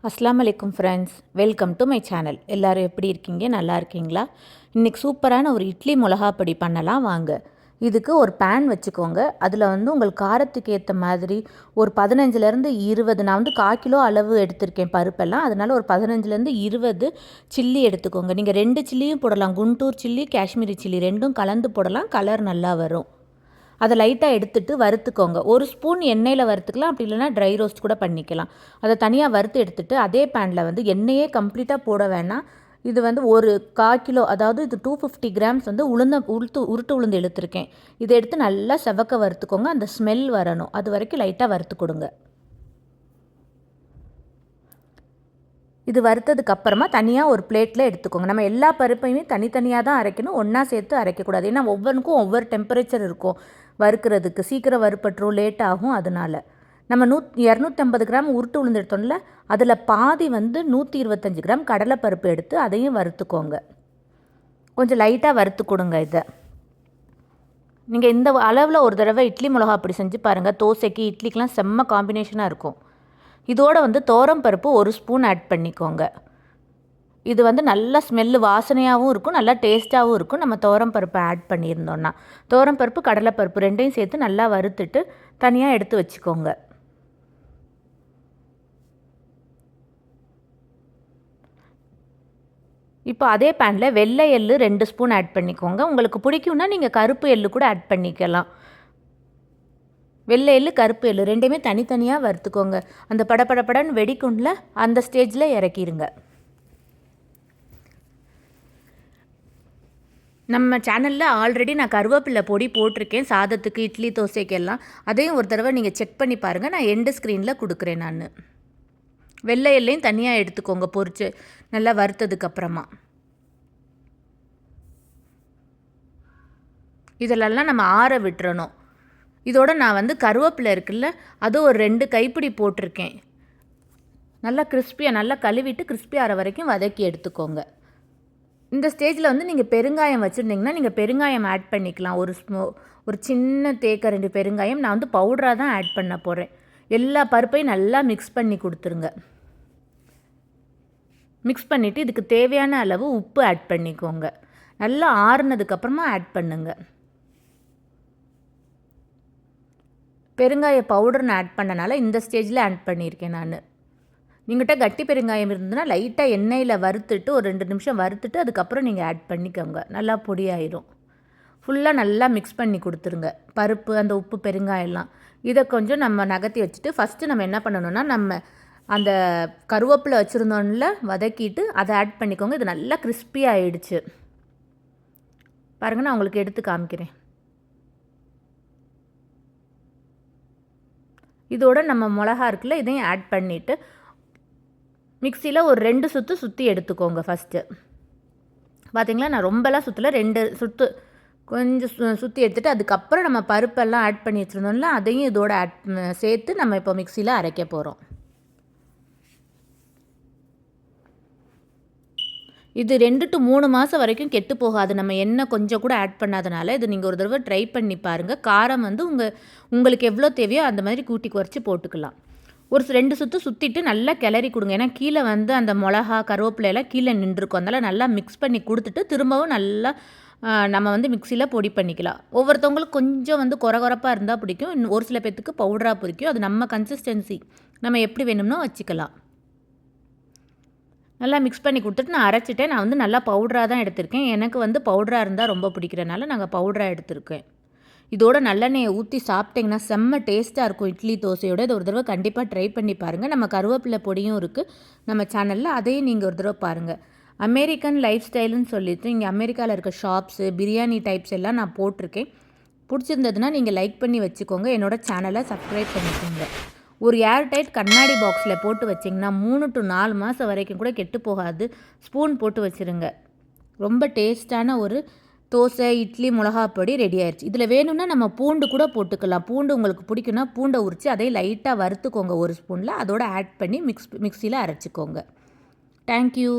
அஸ்லாம் வலைக்கும் friends welcome to my channel எல்லோரும் எப்படி இருக்கீங்க? நல்லா இருக்கீங்களா? இன்றைக்கி சூப்பரான ஒரு இட்லி மிளகாப்பொடி பண்ணலாம் வாங்க. இதுக்கு ஒரு பேன் வச்சுக்கோங்க. அதில் வந்து உங்கள் காரத்துக்கு ஏற்ற மாதிரி ஒரு பதினஞ்சுலேருந்து இருபது நான் வந்து கால் கிலோ அளவு எடுத்திருக்கேன் பருப்பெல்லாம். அதனால் ஒரு பதினஞ்சுலேருந்து இருபது சில்லி எடுத்துக்கோங்க. நீங்கள் ரெண்டு சில்லியும் போடலாம். குண்டூர் சில்லி காஷ்மீரி சில்லி ரெண்டும் கலந்து போடலாம். கலர் நல்லா வரும். அதை லைட்டாக எடுத்துட்டு வறுத்துக்கோங்க. ஒரு ஸ்பூன் எண்ணெயில் வறுத்துக்கலாம் அப்படி இல்லைனா ட்ரை ரோஸ்ட் கூட பண்ணிக்கலாம். அதை தனியாக வறுத்து எடுத்துட்டு அதே பேனில் வந்து எண்ணெயே கம்ப்ளீட்டாக போட வேணாம். இது வந்து ஒரு கால் கிலோ அதாவது இது டூ ஃபிஃப்டி கிராம்ஸ் வந்து உளுந்த உளுத்து உருட்டு உளுந்து எடுத்திருக்கேன். இதை எடுத்து நல்லா செவக்க வறுத்துக்கோங்க. அந்த ஸ்மெல் வரணும். அது வரைக்கும் லைட்டாக வறுத்து கொடுங்க. இது வறுத்ததுக்கு அப்புறமா தனியாக ஒரு பிளேட்டில் எடுத்துக்கோங்க. நம்ம எல்லா பருப்பையுமே தனித்தனியாக தான் அரைக்கணும். ஒன்றா சேர்த்து அரைக்கக்கூடாது. ஏன்னா ஒவ்வொன்றுக்கும் ஒவ்வொரு டெம்பரேச்சர் இருக்கும். வறுக்கிறதுக்கு சீக்கிரம் வறுப்பட்டுரும் லேட் ஆகும் அதனால். நம்ம நூ இரநூத்தம்பது கிராம் உருட்டு உளுந்து எடுத்தோம்ல அதில் பாதி வந்து நூற்றி இருபத்தஞ்சி கிராம் கடலைப்பருப்பு எடுத்து அதையும் வறுத்துக்கோங்க. கொஞ்சம் லைட்டாக வறுத்து கொடுங்க இதை. நீங்கள் இந்த அளவில் ஒரு தடவை இட்லி மிளகா அப்படி செஞ்சு பாருங்கள் தோசைக்கு இட்லிக்கெலாம் செம்ம காம்பினேஷனாக இருக்கும். இதோடு வந்து தோரம் பருப்பு ஒரு ஸ்பூன் ஆட் பண்ணிக்கோங்க. இது வந்து நல்ல ஸ்மெல்லு வாசனையாகவும் இருக்கும் நல்லா டேஸ்ட்டாகவும் இருக்கும். நம்ம தோரம் பருப்பை ஆட் பண்ணியிருந்தோன்னா தோரம் பருப்பு கடலைப்பருப்பு ரெண்டையும் சேர்த்து நல்லா வறுத்துட்டு தனியாக எடுத்து வச்சுக்கோங்க. இப்போ அதே பேனில் வெள்ளை எள்ளு ரெண்டு ஸ்பூன் ஆட் பண்ணிக்கோங்க. உங்களுக்கு பிடிக்கும்னா நீங்கள் கருப்பு எள்ளு கூட ஆட் பண்ணிக்கலாம். வெள்ளை எள்ளு கருப்பு எள்ளு ரெண்டையுமே தனித்தனியாக வறுத்துக்கோங்க. அந்த படப்படப்படன்னு வெடிக்குண்டில் அந்த ஸ்டேஜில் இறக்கிடுங்க நம்ம சேனலில் ஆல்ரெடி நான் கருவேப்பிலை பொடி போட்டிருக்கேன். சாதத்துக்கு இட்லி தோசைக்கெல்லாம். அதையும் ஒரு தடவை நீங்கள் செக் பண்ணி பாருங்கள் நான் எண்டு ஸ்க்ரீனில் கொடுக்குறேன் நான். வெள்ளை எல்லையும் தனியாக எடுத்துக்கோங்க பொறிச்சு. நல்லா வறுத்ததுக்கப்புறமா இதிலெல்லாம் நம்ம ஆற விட்டுறணும். இதோட நான் வந்து கருவேப்பிலை இருக்குல்ல அதுவும் ஒரு ரெண்டு கைப்பிடி போட்டிருக்கேன். நல்லா கிறிஸ்பியாக நல்லா கழுவிட்டு கிறிஸ்பி ஆகிற வரைக்கும் வதக்கி எடுத்துக்கோங்க. இந்த ஸ்டேஜில் வந்து நீங்கள் பெருங்காயம் வச்சுருந்தீங்கன்னா நீங்கள் பெருங்காயம் ஆட் பண்ணிக்கலாம். ஒரு ஸ்மோ ஒரு சின்ன தேக்க ரெண்டு பெருங்காயம் நான் வந்து பவுடராக தான் ஆட் பண்ண போகிறேன் எல்லா பருப்பையும் நல்லா மிக்ஸ் பண்ணி கொடுத்துருங்க. மிக்ஸ் பண்ணிவிட்டு இதுக்கு தேவையான அளவு உப்பு ஆட் பண்ணிக்கோங்க. நல்லா ஆறுனதுக்கப்புறமா ஆட் பண்ணுங்கள் பெருங்காய பவுடர் நான் ஆட் பண்ணனால இந்த ஸ்டேஜில் ஆட் பண்ணியிருக்கேன் நான். நீங்கள்கிட்ட கட்டி பெருங்காயம் இருந்ததுன்னா லைட்டாக எண்ணெயில் வறுத்துட்டு ஒரு ரெண்டு நிமிஷம் வறுத்துட்டு அதுக்கப்புறம் நீங்கள் ஆட் பண்ணிக்கோங்க. நல்லா பொடியாயிரும். ஃபுல்லாக நல்லா மிக்ஸ் பண்ணி கொடுத்துருங்க. பருப்பு அந்த உப்பு பெருங்காயெல்லாம் இதை கொஞ்சம் நம்ம நகர்த்தி வச்சுட்டு ஃபஸ்ட்டு நம்ம என்ன பண்ணணும்னா நம்ம அந்த கருவேப்பிலை வச்சுருந்தோன்ல வதக்கிட்டு அதை ஆட் பண்ணிக்கோங்க. இது நல்லா கிறிஸ்பி ஆகிடுச்சு பாருங்கள் நான் உங்களுக்கு எடுத்து காமிக்கிறேன். இதோட நம்ம மிளகா இருக்குல்ல இதையும் ஆட் பண்ணிவிட்டு மிக்சியில் ஒரு ரெண்டு சுற்று சுற்றி எடுத்துக்கோங்க ஃபஸ்ட்டு பார்த்திங்களா நான் ரொம்பலாம் சுற்றல ரெண்டு சுற்று கொஞ்சம் சு சுற்றி எடுத்துகிட்டு அதுக்கப்புறம் நம்ம பருப்பெல்லாம் ஆட் பண்ணி வச்சுருந்தோம்ல அதையும் இதோட ஆட் சேர்த்து நம்ம இப்போ மிக்சியில் அரைக்க போகிறோம் இது ரெண்டு டு மூணு மாதம் வரைக்கும் கெட்டு போகாது. நம்ம எண்ணெய் கொஞ்சம் கூட ஆட் பண்ணாதனால இது நீங்கள் ஒரு தடவை ட்ரை பண்ணி பாருங்கள் காரம் வந்து உங்கள் உங்களுக்கு எவ்வளோ தேவையோ அந்த மாதிரி கூட்டி குறைச்சி போட்டுக்கலாம். ஒரு ரெண்டு சுற்று சுற்றிட்டு நல்லா கிளறி கொடுங்க. ஏன்னா கீழே வந்து அந்த மிளகா கருவேப்பிலையெல்லாம் கீழே நின்றுருக்கும். அதனால் நல்லா மிக்ஸ் பண்ணி கொடுத்துட்டு திரும்பவும் நல்லா நம்ம வந்து மிக்சியில் பொடி பண்ணிக்கலாம். ஒவ்வொருத்தவங்களுக்கு கொஞ்சம் வந்து குறகுறப்பாக இருந்தால் பிடிக்கும். ஒரு சில பேர்த்துக்கு பவுடராக பிடிக்கும். அது நம்ம கன்சிஸ்டன்சி நம்ம எப்படி வேணும்னோ வச்சுக்கலாம். நல்லா மிக்ஸ் பண்ணி கொடுத்துட்டு நான் அரைச்சிட்டேன். நான் வந்து நல்லா பவுடராக தான் எடுத்திருக்கேன். எனக்கு வந்து பவுடராக இருந்தால் ரொம்ப பிடிக்கிறனால நாங்கள் பவுடராக எடுத்திருக்கேன். இதோட நல்லெண்ணெயை ஊற்றி சாப்பிட்டிங்கன்னா செம்ம டேஸ்ட்டாக இருக்கும் இட்லி தோசையோட. இது ஒரு தடவை கண்டிப்பாக ட்ரை பண்ணி பாருங்கள் நம்ம கருவேப்பிலை பொடியும் இருக்குது நம்ம சேனலில் அதையும் நீங்கள் ஒரு தடவை பாருங்கள் அமெரிக்கன் லைஃப் ஸ்டைலுன்னு சொல்லிட்டு இங்கே அமெரிக்காவில் இருக்க ஷாப்ஸு பிரியாணி டைப்ஸ் எல்லாம் நான் போட்டிருக்கேன். பிடிச்சிருந்ததுன்னா நீங்கள் லைக் பண்ணி வச்சுக்கோங்க. என்னோடய சேனலை சப்ஸ்கிரைப் பண்ணிக்கோங்க. ஒரு ஏர்டைட் கண்ணாடி பாக்ஸில் போட்டு வச்சிங்கன்னா மூணு டு நாலு மாதம் வரைக்கும் கூட கெட்டு போகாது. ஸ்பூன் போட்டு வச்சுருங்க. ரொம்ப டேஸ்டான ஒரு தோசை இட்லி மிளகா பொடி ரெடி ஆயிடுச்சு இதில் வேணும்னா நம்ம பூண்டு கூட போட்டுக்கலாம். பூண்டு உங்களுக்கு பிடிக்குன்னா பூண்டை உரித்து அதை லைட்டாக வறுத்துக்கோங்க ஒரு ஸ்பூனில். அதோடு ஆட் பண்ணி மிக்ஸ் மிக்சியில் அரைச்சிக்கோங்க. தேங்க்யூ